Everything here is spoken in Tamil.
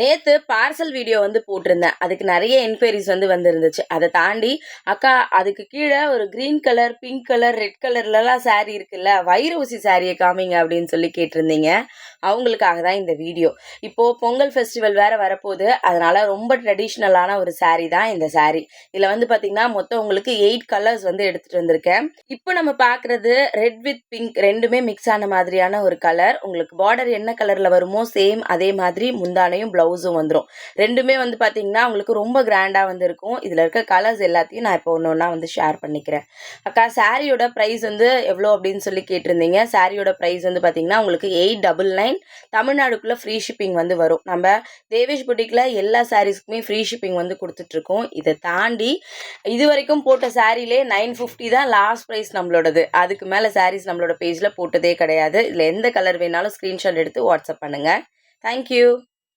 நேற்று பார்சல் வீடியோ வந்து போட்டிருந்தேன். அதுக்கு நிறைய என்கொயரிஸ் வந்து வந்திருந்துச்சு. அதை தாண்டி அக்கா அதுக்கு கீழே ஒரு green colour pink colour red கலர்லலாம் sari இருக்குல்ல வைரூசி சாரியை காமிங்க அப்படின்னு சொல்லி கேட்டிருந்தீங்க. அவங்களுக்காக தான் இந்த வீடியோ. இப்போது பொங்கல் ஃபெஸ்டிவல் வேறு வரப்போகுது. அதனால் ரொம்ப ட்ரெடிஷ்னலான ஒரு சாரீ தான் இந்த சாரீ இதில் வந்து பார்த்திங்கன்னா மொத்தம் உங்களுக்கு எயிட் கலர்ஸ் வந்து எடுத்துகிட்டு வந்திருக்கேன். இப்போ நம்ம பார்க்குறது ரெட் வித் பிங்க் ரெண்டுமே மிக்ஸ் ஆன மாதிரியான ஒரு கலர் உங்களுக்கு பார்டர் என்ன கலரில் வருமோ சேம் அதே மாதிரி முந்தானையும் ப்ளவுஸும் வந்துடும் ரெண்டுமே வந்து பார்த்தீங்கன்னா உங்களுக்கு ரொம்ப கிராண்டாக வந்து இருக்கும். இதில் இருக்க கலர்ஸ் எல்லாத்தையும் நான் இப்போ ஒன்று ஒன்றா வந்து ஷேர் பண்ணிக்கிறேன். அக்கா சாரியோட ப்ரைஸ் வந்து எவ்வளோ அப்படின்னு சொல்லி கேட்டிருந்தீங்க. சாரியோட ப்ரைஸ் வந்து பார்த்தீங்கன்னா உங்களுக்கு எயிட் டபுள் நைன் தமிழ்நாடுக்குள்ளே ஃப்ரீ ஷிப்பிங் வந்து வரும். நம்ம தேவேஷ் புட்டிக்கில் எல்லா சாரீஸ்க்குமே ஃப்ரீ ஷிப்பிங் வந்து கொடுத்துட்ருக்கோம். இதை தாண்டி இது வரைக்கும் போட்ட சாரீலே நைன் ஃபிஃப்டி தான் லாஸ்ட் ப்ரைஸ் நம்மளோடது. அதுக்கு மேலே சாரீஸ் நம்மளோட பேஜில் போட்டதே கிடையாது. இதில் எந்த கலர் வேணாலும் ஸ்க்ரீன்ஷாட் எடுத்து வாட்ஸ்அப் பண்ணுங்கள் தேங்க்யூ